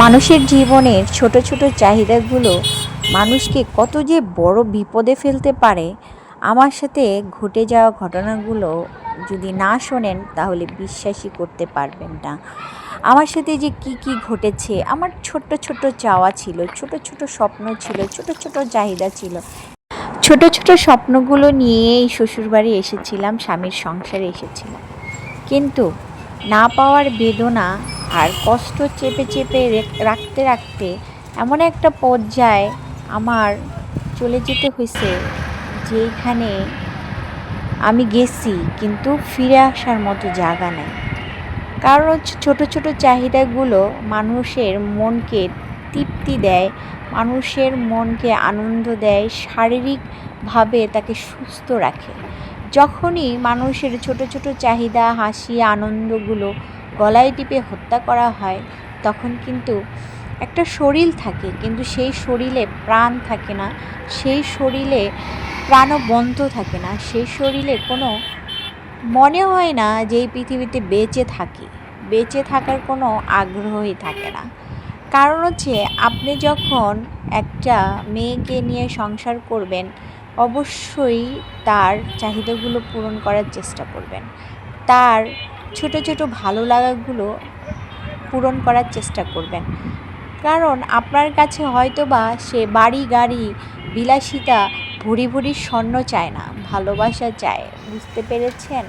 মানুষের জীবনের ছোট ছোট চাহিদাগুলো মানুষকে কত যে বড় বিপদে ফেলতে পারে, আমার সাথে ঘটে যাওয়া ঘটনাগুলো যদি না শোনেন, তাহলে বিশ্বাসই করতে পারবেন না। আমার সাথে যে কি কি ঘটেছে, আমার ছোট্ট ছোট্ট চাওয়া ছিল, ছোট ছোট স্বপ্ন ছিল, ছোট ছোট চাহিদা ছিল। ছোট ছোট স্বপ্নগুলো নিয়েই শ্বশুরবাড়ি এসেছিলাম, স্বামীর সংসারে এসেছিলাম। কিন্তু না পাওয়ার বেদনা আর কষ্ট চেপে চেপে রেখ- রাখতে রাখতে এমন একটা পর্যায়ে আমার চলে যেতে হয়েছে যেখানে আমি গেছি কিন্তু ফিরে আসার মতো জায়গা নেই। কারণ ছোটো ছোটো চাহিদাগুলো মানুষের মনকে তৃপ্তি দেয়, মানুষের মনকে আনন্দ দেয়, শারীরিকভাবে তাকে সুস্থ রাখে। যখনই মানুষের ছোট ছোট চাহিদা, হাসি, আনন্দগুলো গলায় টিপে হত্যা করা হয়, তখন কিন্তু একটা শরীর থাকে, কিন্তু সেই শরীরে প্রাণ থাকে না, সেই শরীরে প্রাণবন্ত থাকে না, সেই শরীরে কোনো মনে হয় না যে এই পৃথিবীতে বেঁচে থাকি, বেঁচে থাকার কোনো আগ্রহই থাকে না। কারণ হচ্ছে আপনি যখন একটা মেয়েকে নিয়ে সংসার করবেন, অবশ্যই তার চাহিদাগুলো পূরণ করার চেষ্টা করবেন। তার ছোট ছোট ভালো লাগাগুলো পূরণ করার চেষ্টা করবেন। কারণ আপনার কাছে হয়তো বা সে বাড়ি গাড়ি বিলাসিতা ভরি ভরি স্বর্ণ চায় না, ভালোবাসা চায়। বুঝতে পেরেছেন?